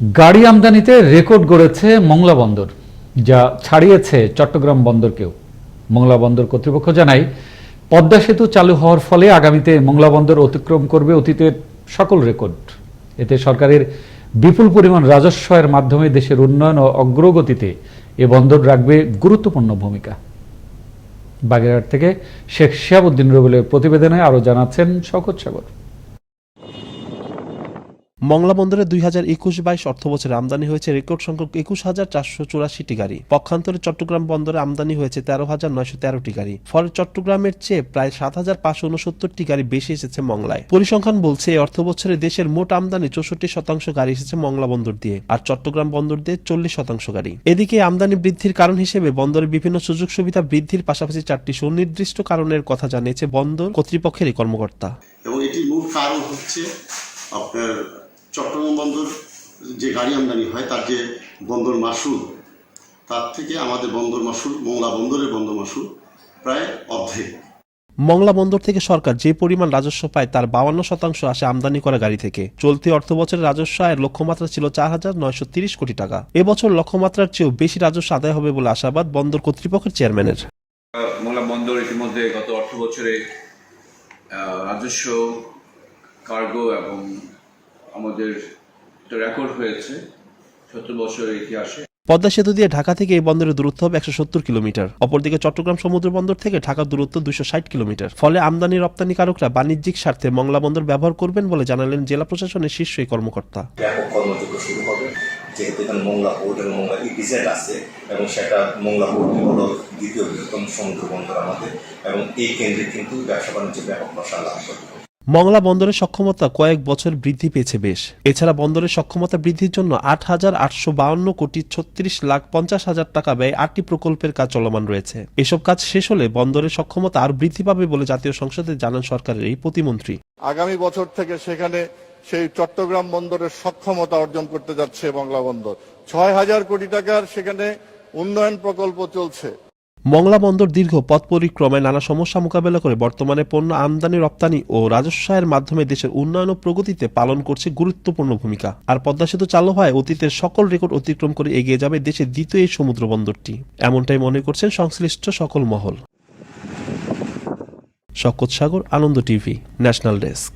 গাড়ি আমদানিতে রেকর্ড গড়েছে মংলা বন্দর, যা ছাড়িয়েছে চট্টগ্রাম বন্দরকেও। মংলা বন্দর কর্তৃপক্ষ জানায়, পদ্মা সেতু চালু হওয়ার ফলে আগামীতে মংলা বন্দর অতিক্রম করবে অতীতের সকল রেকর্ড। এতে সরকারের বিপুল পরিমাণ রাজস্ব এর মাধ্যমে দেশের উন্নয়ন ও অগ্রগতিতে এ বন্দর রাখবে গুরুত্বপূর্ণ ভূমিকা। বাগেরহাট থেকে শেখ শিহাবুদ্দিন রবিলের প্রতিবেদনে আরও জানাচ্ছেন শকত সাগর। মংলা বন্দরে দুই হাজার একুশ বাইশ অর্থ বছরে আমদানি হয়েছে রেকর্ড সংখ্যক একুশ হাজার চারশো চুরাশিটি গাড়ি। পক্ষান্তরে চট্টগ্রাম বন্দরে আমদানি হয়েছে তেরো হাজার নয়শো তেরোটি গাড়ি। ফলে চট্টগ্রামের চেয়ে প্রায় সাত হাজার পাঁচশো উনসত্তরটি গাড়ি বেশি এসেছে মংলায়। পরিসংখ্যান বলছে, এই অর্থ বছরে দেশের মোট আমদানি চৌষট্টি শতাংশ গাড়ি এসেছে মংলা বন্দর দিয়ে আর চট্টগ্রাম বন্দর দিয়ে চল্লিশ শতাংশ গাড়ি। এদিকে আমদানি বৃদ্ধির কারণ হিসেবে বন্দরের বিভিন্ন সুযোগ সুবিধা বৃদ্ধির পাশাপাশি চারটি সুনির্দিষ্ট কারণের কথা জানিয়েছে বন্দর কর্তৃপক্ষের এই কর্মকর্তা। এবং এটির মূল কারণ হচ্ছে আপনার চট্টগ্রাম বন্দর যে গাড়ি আমদানি হয় তার যে বন্দর মাসুল তার থেকে আমাদের বন্দর মাসুল মোংলা বন্দরের বন্দর মাসুল প্রায় অর্ধেক। মংলা বন্দর থেকে সরকার যে পরিমাণ রাজস্ব পায় তার বাউান্ন শতাংশ আসে আমদানি করা গাড়ি থেকে। চলতি অর্থ বছরের রাজস্ব আয়ের লক্ষ্যমাত্রা ছিল চার হাজার নয়শো তিরিশ কোটি টাকা। এবছর লক্ষ্যমাত্রার চেয়েও বেশি রাজস্ব আদায় হবে বলে আশাবাদ বন্দর কর্তৃপক্ষের চেয়ারম্যানের। মোংলা বন্দর ইতিমধ্যে গত অর্থ বছরে রাজস্ব কার্গো এবং আমাদের রেকর্ড হয়েছে সত্তর বছরের ইতিহাসে। পদ্মা সেতু দিয়ে ঢাকা থেকে এই বন্দরের দূরত্ব হবে একশো সত্তর কিলোমিটার। অপরদিকে চট্টগ্রাম সমুদ্র বন্দর থেকে ঢাকার দূরত্ব দুশো ষাট কিলোমিটার। ফলে আমদানি রপ্তানিকারকরা বাণিজ্যিক স্বার্থে মংলা বন্দর ব্যবহার করবেন বলে জানালেন জেলা প্রশাসনের শীর্ষ এই কর্মকর্তা। ব্যাপক কর্মযজ্ঞ শুরু হবে। যেহেতু এখানে মোংলা পোর্ট এবং মোংলা ইপিজেড আছে এবং সেটা মোংলা পোর্ট হলো দ্বিতীয় বৃহত্তম সমুদ্র বন্দর আমাদের এবং এই কেন্দ্রে কিন্তু ব্যবসা বাণিজ্যের ব্যাপক প্রসার লাভ করবে। মংলা বন্দরের সক্ষমতা কয়েক বছর বৃদ্ধি পেয়েছে বেশ। এছাড়া বন্দরের সক্ষমতা বৃদ্ধির জন্য আট হাজার আটশো বাউন্ন কোটি ছত্রিশ লাখ পঞ্চাশ হাজার টাকা ব্যয় আটটি প্রকল্পের কাজ চলমান রয়েছে। এসব কাজ শেষ হলে বন্দরের সক্ষমতা আর বৃদ্ধি পাবে বলে জাতীয় সংসদে জানান সরকারের এই প্রতিমন্ত্রী। আগামী বছর থেকে সেখানে সেই চট্টগ্রাম বন্দরের সক্ষমতা অর্জন করতে যাচ্ছে বাংলা বন্দর। ছয় হাজার কোটি টাকার সেখানে উন্নয়ন প্রকল্প চলছে। মংলা বন্দর দীর্ঘ পথ পরিক্রমায় নানা সমস্যা মোকাবেলা করে বর্তমানে পণ্য আমদানি, রপ্তানি ও রাজস্বায়ের মাধ্যমে দেশের উন্নয়ন ও প্রগতিতে পালন করছে গুরুত্বপূর্ণ ভূমিকা। আর পদ্মা সেতু চালু হয় অতীতের সকল রেকর্ড অতিক্রম করে এগিয়ে যাবে দেশের দ্বিতীয় এই সমুদ্র বন্দরটি। এমনটাই মনে করছেন সংশ্লিষ্ট সকল মহল। শকত Sagar, Ananda TV, national desk.